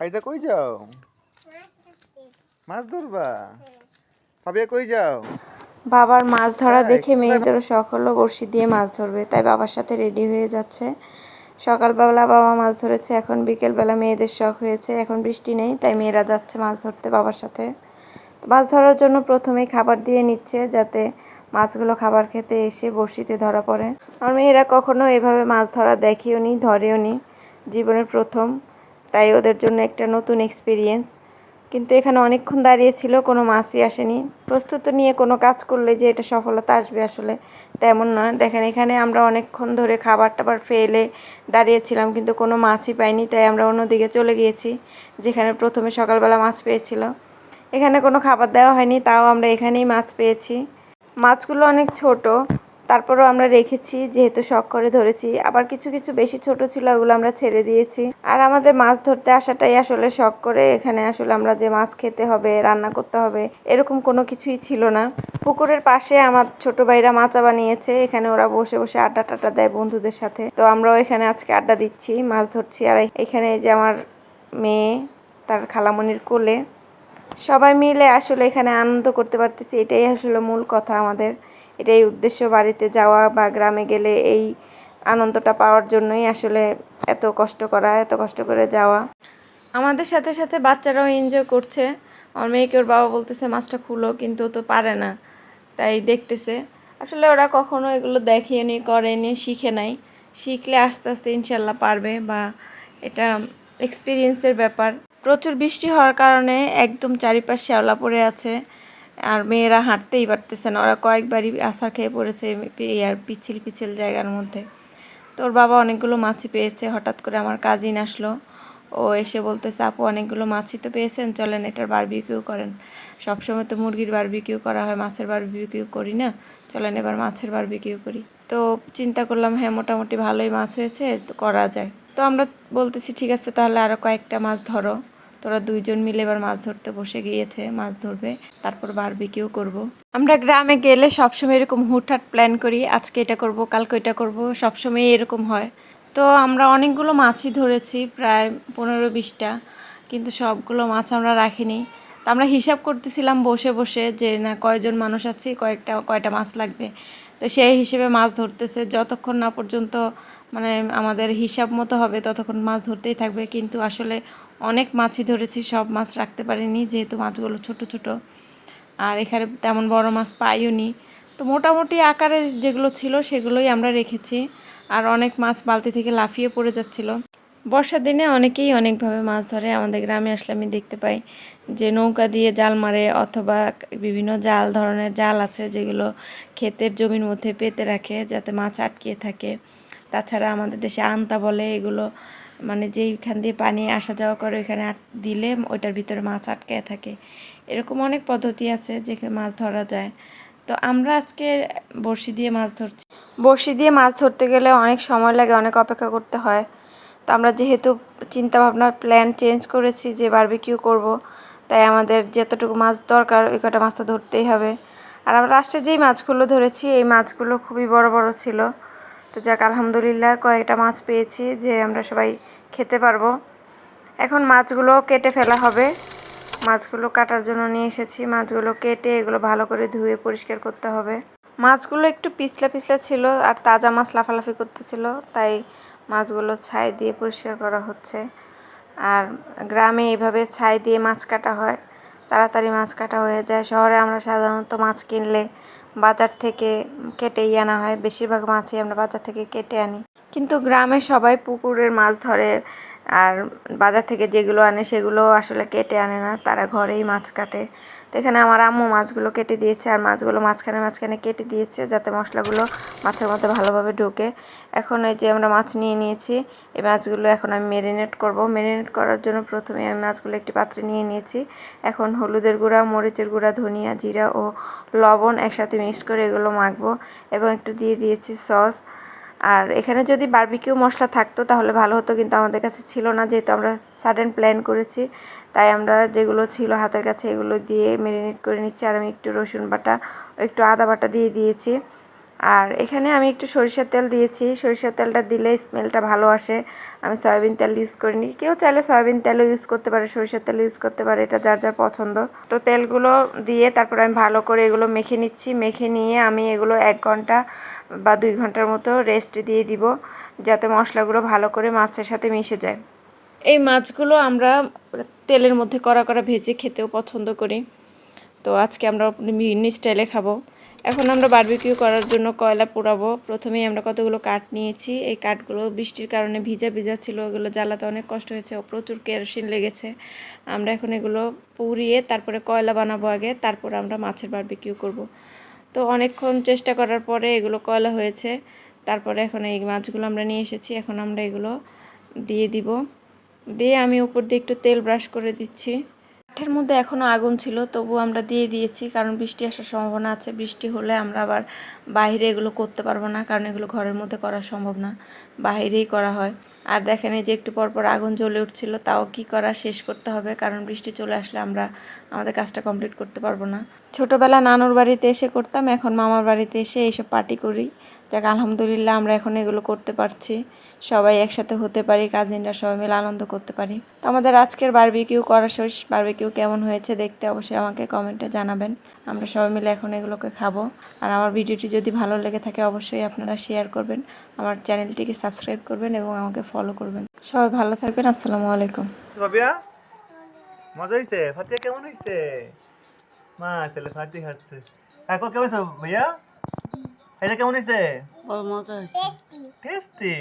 ফাইদা কই যাও? মাছ ধরবা? ফাবিয়া কই যাও? বাবার মাছ ধরা দেখে মেয়েদেরও শখ হলো বড়শি দিয়ে মাছ ধরবে। তাই বাবার সাথে রেডি হয়ে যাচ্ছে। সকালবেলা বাবা মাছ ধরেছে এখন বিকেলবেলা মেয়েদের শখ হয়েছে। এখন বৃষ্টি নেই তাই মেয়েরা যাচ্ছে মাছ ধরতে বাবার সাথে। মাছ ধরার জন্য প্রথমেই খাবার দিয়ে নিচ্ছে যাতে মাছগুলো খাবার খেতে এসে বড়শিতে ধরা পড়ে। আর মেয়েরা কখনো এভাবে মাছ ধরা দেখেও নি, ধরেও নি। জীবনের প্রথম, তাই ওদের জন্য একটা নতুন এক্সপিরিয়েন্স কিন্তু এখানে অনেকক্ষণ দাঁড়িয়েছিল কোনো মাছই আসেনি। প্রস্তুত নিয়ে কোনো কাজ করলে যে এটা সফলতা আসবে আসলে তেমন নয়। দেখেন, এখানে আমরা অনেকক্ষণ ধরে খাবার টাবার ফেলে দাঁড়িয়েছিলাম, কিন্তু কোনো মাছই পাইনি, তাই আমরা অন্যদিকে চলে গিয়েছি, যেখানে প্রথমে সকালবেলা মাছ পেয়েছিল। এখানে কোনো খাবার দেওয়া হয়নি, তাও আমরা এখানেই মাছ পেয়েছি। মাছগুলো অনেক ছোট, তারপরও আমরা রেখেছি, যেহেতু শখ করে ধরেছি। আবার কিছু কিছু বেশি ছোট ছিল, ওগুলো আমরা ছেড়ে দিয়েছি। আর আমাদের মাছ ধরতে আসাটাই আসলে শখ করে, এখানে আসলে আমরা যে মাছ খেতে হবে, রান্না করতে হবে, এরকম কোনো কিছুই ছিল না। পুকুরের পাশে আমার ছোট ভাইরা মাচা বানিয়েছে, এখানে ওরা বসে বসে আড্ডা টাড্ডা দেয় বন্ধুদের সাথে। তো আমরাও এখানে আজকে আড্ডা দিচ্ছি, মাছ ধরছি। আর এখানে যে আমার মেয়ে, তার খালামনির কোলে সবাই মিলে আসলে এখানে আনন্দ করতে পারতেছি, এটাই আসলে মূল কথা আমাদের। এটাই উদ্দেশ্য বাড়িতে যাওয়া বা গ্রামে গেলে এই আনন্দটা পাওয়ার জন্যই আসলে এত কষ্ট করা, এত কষ্ট করে যাওয়া। আমাদের সাথে সাথে বাচ্চারাও এনজয় করছে। আমার মেয়েকে ওর বাবা বলতেছে, মাছটা খুলো। কিন্তু তো পারে না, তাই দেখতেছে। আসলে ওরা কখনো এগুলো দেখেনি করেনি শিখে নাই। শিখলে আস্তে আস্তে ইনশাল্লাহ পারবে বা এটা এক্সপিরিয়েন্সের ব্যাপার। প্রচুর বৃষ্টি হওয়ার কারণে একদম চারিপাশ শ্যাওলা পড়ে আছে। আর মেয়েরা হাঁটতেই পারতেছে না। ওরা কয়েকবারই আশা খেয়ে পড়েছে আর পিছিল পিছিল জায়গার মধ্যে। তোর বাবা অনেকগুলো মাছই পেয়েছে। হঠাৎ করে আমার কাজিন আসলো। ও এসে বলতেছে, আপু, অনেকগুলো মাছই তো পেয়েছেন। চলেন, এটার বারবিকিউ করেন। সবসময় তো মুরগির বারবিকিউ করা হয়, মাছের বারবিকিউ করি না। চলেন, এবার মাছের বারবিকিউ করি। তো চিন্তা করলাম হ্যাঁ মোটামুটি ভালোই মাছ হয়েছে, তো করা যায়। তো আমরা বলতেছি, ঠিক আছে, তাহলে আরও কয়েকটা মাছ ধরো। তোরা দুইজন মিলে এবার মাছ ধরতে বসে গিয়েছে, মাছ ধরবে, তারপর বারবিকিউ করব। আমরা গ্রামে গেলে সবসময় এরকম হুটহাট প্ল্যান করি, আজকে এটা করব, কালকে এটা করব, সবসময় এরকম হয় তো আমরা অনেকগুলো মাছই ধরেছি, প্রায় পনেরো বিশটা, কিন্তু সবগুলো মাছ আমরা রাখিনি আমরা হিসাব করতেছিলাম বসে বসে যে, না, কয়জন মানুষ আছি, কয়েকটা, কয়টা মাছ লাগবে? তো সেই হিসেবে মাছ ধরতেছে। যতক্ষণ না পর্যন্ত মানে আমাদের হিসাব মতো হবে, ততক্ষণ মাছ ধরতেই থাকবে। কিন্তু আসলে অনেক মাছই ধরেছি, সব মাছ রাখতে পারিনি, যেহেতু মাছগুলো ছোট ছোট। আর এখানে তেমন বড় মাছ পাইও নি। তো মোটামুটি আকারে যেগুলো ছিল, সেগুলোই আমরা রেখেছি। আর অনেক মাছ বালতি থেকে লাফিয়ে পড়ে যাচ্ছিল। বর্ষার দিনে অনেকেই অনেকভাবে মাছ ধরে। আমাদের গ্রামে আসলে আমি দেখতে পাই যে নৌকা দিয়ে জাল মারে অথবা বিভিন্ন জাল, ধরনের জাল আছে যেগুলো ক্ষেতের জমির মধ্যে পেতে রাখে যাতে মাছ আটকিয়ে থাকে। তাছাড়া আমাদের দেশে আন্তা বলে, এগুলো মানে যেইখান দিয়ে পানি আসা যাওয়া করে ওইখানে দিলে ওইটার ভিতরে মাছ আটকায় থাকে। এরকম অনেক পদ্ধতি আছে যেখানে মাছ ধরা যায়। তো আমরা আজকে বড়শি দিয়ে মাছ ধরছি। বড়শি দিয়ে মাছ ধরতে গেলে অনেক সময় লাগে, অনেক অপেক্ষা করতে হয়। তো আমরা যেহেতু চিন্তা ভাবনার প্ল্যান চেঞ্জ করেছি যে বারবিকিউ করব, তাই আমাদের যতটুকু মাছ দরকার ওই কটা মাছ তো ধরতেই হবে। আর আমরা লাস্টে যেই মাছগুলো ধরেছি, এই মাছগুলো খুবই বড় বড় ছিল। তো যাক, আলহামদুলিল্লাহ কয়েকটা মাছ পেয়েছি যে আমরা সবাই খেতে পারব। এখন মাছগুলো কেটে ফেলা হবে। মাছগুলো কাটার জন্য নিয়ে এসেছি। মাছগুলো কেটে এগুলো ভালো করে ধুয়ে পরিষ্কার করতে হবে। মাছগুলো একটু পিছলা পিছলা ছিল আর তাজা মাছ লাফালাফি করতেছিল, তাই মাছগুলো ছাই দিয়ে পরিষ্কার করা হচ্ছে। আর গ্রামে এভাবে ছাই দিয়ে মাছ কাটা হয়, তাড়াতাড়ি মাছ কাটা হয়ে যায়। শহরে আমরা সাধারণত মাছ কিনলে বাজার থেকে কেটেই আনা হয়, বেশিরভাগ মাছই আমরা বাজার থেকে কেটে আনি। কিন্তু গ্রামে সবাই পুকুরের মাছ ধরে আর বাজার থেকে যেগুলো আনে সেগুলো আসলে কেটে আনে না, তারা ঘরেই মাছ কাটে। তো এখানে আমার আম্মু মাছগুলো কেটে দিয়েছে আর মাছগুলো মাঝখানে মাঝখানে কেটে দিয়েছে যাতে মশলাগুলো মাছের মধ্যে ভালোভাবে ঢোকে। এখন এই যে আমরা মাছ নিয়ে নিয়েছি, এই মাছগুলো এখন আমি মেরিনেট করব। মেরিনেট করার জন্য প্রথমে আমি মাছগুলো একটি পাত্রে নিয়ে নিয়েছি। এখন হলুদের গুঁড়া, মরিচের গুঁড়া, ধনিয়া, জিরা ও লবণ একসাথে মিক্স করে এগুলো মাখবো এবং একটু দিয়ে দিয়েছি সস। আর এখানে যদি বারবিকিউ মশলা থাকতো, তাহলে ভালো হতো, কিন্তু আমাদের কাছে ছিল না, যেহেতু আমরা সাডেন প্ল্যান করেছি। তাই আমরা যেগুলো ছিল হাতের কাছে, এগুলো দিয়ে মেরিনেট করে নিচ্ছি। আর আমি একটু রসুন বাটা, একটু আদা বাটা দিয়ে দিয়েছি। আর এখানে আমি একটু সরিষার তেল দিয়েছি। সরিষার তেলটা দিলে স্মেলটা ভালো আসে। আমি সয়াবিন তেল ইউজ করিনি। কেউ চাইলে সয়াবিন তেলও ইউজ করতে পারে, সরিষার তেল ইউজ করতে পারে, এটা যার যার পছন্দ। তো তেলগুলো দিয়ে তারপর আমি ভালো করে এগুলো মেখে নিচ্ছি। মেখে নিয়ে আমি এগুলো এক ঘণ্টা বা দুই ঘণ্টার মতো রেস্ট দিয়ে দিব, যাতে মশলাগুলো ভালো করে মাছের সাথে মিশে যায়। এই মাছগুলো আমরা তেলের মধ্যে কড়া কড়া ভেজে খেতেও পছন্দ করি। তো আজকে আমরা বিভিন্ন স্টাইলে খাব। এখন আমরা বারবিকিউ করার জন্য কয়লা পোড়াবো। প্রথমেই আমরা কতগুলো কাঠ নিয়েছি। এই কাঠগুলো বৃষ্টির কারণে ভিজা ভিজা ছিল, ওগুলো জ্বালাতে অনেক কষ্ট হয়েছে প্রচুর কেরোসিন লেগেছে। আমরা এখন এগুলো পুড়িয়ে তারপরে কয়লা বানাবো আগে, তারপর আমরা মাছের বারবিকিউ করব। তো অনেকক্ষণ চেষ্টা করার পরে এগুলো কয়লা হয়েছে। তারপরে এখন এই মাছগুলো আমরা নিয়ে এসেছি। এখন আমরা এগুলো দিয়ে দিব। দিয়ে আমি উপর দিয়ে একটু তেল ব্রাশ করে দিচ্ছি। কাঠের মধ্যে এখনও আগুন ছিল তবু আমরা দিয়ে দিয়েছি, কারণ বৃষ্টি আসার সম্ভাবনা আছে। বৃষ্টি হলে আমরা আবার বাইরে এগুলো করতে পারব না, কারণ এগুলো ঘরের মধ্যে করা সম্ভব না, বাইরেই করা হয়। আর দেখেন এই যে একটু পর পর আগুন জ্বলে উঠছিল, তাও কি করা শেষ করতে হবে, কারণ বৃষ্টি চলে আসলে আমরা আমাদের কাজটা কমপ্লিট করতে পারব না। ছোটোবেলা নানুর বাড়িতে এসে করতাম, এখন মামার বাড়িতে এসে এইসব পার্টি করি। যাক, আলহামদুলিল্লাহ আমরা এখন এগুলো করতে পারছি। সবাই একসাথে হতে পারি, কাজিনরা সবাই মিলে আনন্দ করতে পারি। তো আমাদের আজকের বারবিকিউ করা শেষ। বারবিকিউ কেমন হয়েছে দেখতে অবশ্যই আমাকে কমেন্টে জানাবেন। আমরা সবাই মিলে এখন এগুলোকে খাব। আর আমার ভিডিওটি যদি ভালো লেগে থাকে অবশ্যই আপনারা শেয়ার করবেন। আমার চ্যানেলটিকে সাবস্ক্রাইব করবেন এবং আমাকে ফলো করবেন। সবাই ভালো থাকবেন, আসসালামু আলাইকুম। মজা হয়েছে ফাতিয়া কেমন হয়েছে মা, ছেলে ফাতি খাচ্ছে। এখন কেমন ভাইয়া? এটা কেমন হয়েছে টেস্টি মজা টেস্টি